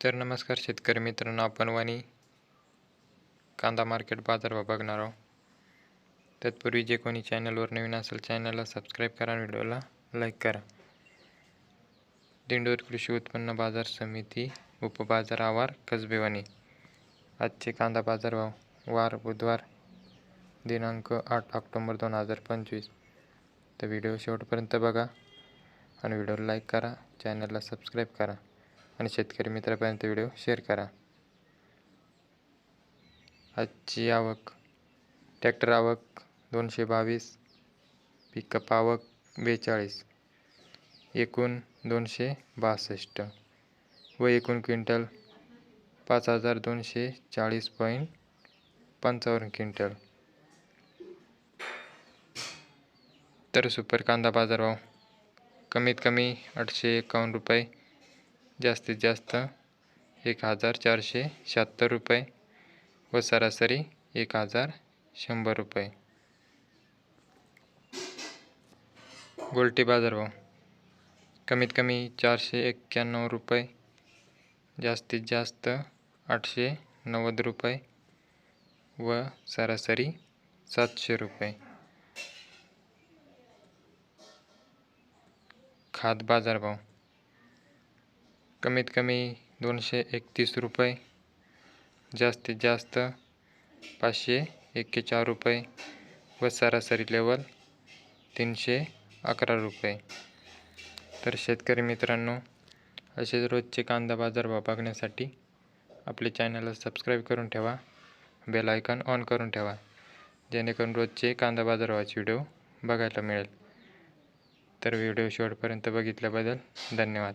तर नमस्कार शेतकरी मित्रांनो आपण वाणी कांदा मार्केट बाजारभाव बघणार आहोत. तत्पूर्वी जे कोणी चॅनलवर नवीन असेल चॅनलला सबस्क्राईब करा आणि व्हिडिओला लाईक करा. दिंडोर कृषी उत्पन्न बाजार समिती उपबाजार आवार कसबेवाणी आजचे कांदा बाजारभाव वार बुधवार दिनांक आठ ऑक्टोंबर दोन हजार पंचवीस. तर व्हिडिओ शेवटपर्यंत बघा आणि व्हिडिओला लाईक करा चॅनलला सबस्क्राईब करा. आणि शेतकरी मित्रापर्यंत व्हिडिओ शेअर करा. आजची आवक. ट्रॅक्टर आवक दोनशे बावीस. पिकअप आवक बेचाळीस. एकूण दोनशे बासष्ट. व एकूण क्विंटल पाच हजार दोनशे चाळीस पॉईंट पंचावन्न क्विंटल. तर सुपर कांदा बाजारभाव कमीत कमी आठशे एकावन्न रुपये. जास्तीत जास्त एक हजार चारशे शहात्तर रुपये व सरासरी एक हजार शंभर रुपये. गोल्टी बाजारभाव कमीत कमी चारशे एक्क्याण्णव रुपये जास्तीत जास्त आठशे नव्वद रुपये व सरासरी सातशे रुपये. खाद बाजारभाव कमीत कमी दोनशे एकतीस रुपये जास्तीत जास्त पाचशे एक्केचाळ रुपये व सरासरी लेवल तीनशे अकरा रुपये. तर शेतकरी मित्रांनो असेच रोजचे कांदा बाजारभाव बघण्यासाठी आपले चॅनलला सबस्क्राईब करून ठेवा बेल आयकॉन ऑन करून ठेवा जेणेकरून रोजचे कांदा बाजारभावाचे व्हिडिओ बघायला मिळेल. तर व्हिडिओ शेवटपर्यंत बघितल्याबद्दल धन्यवाद.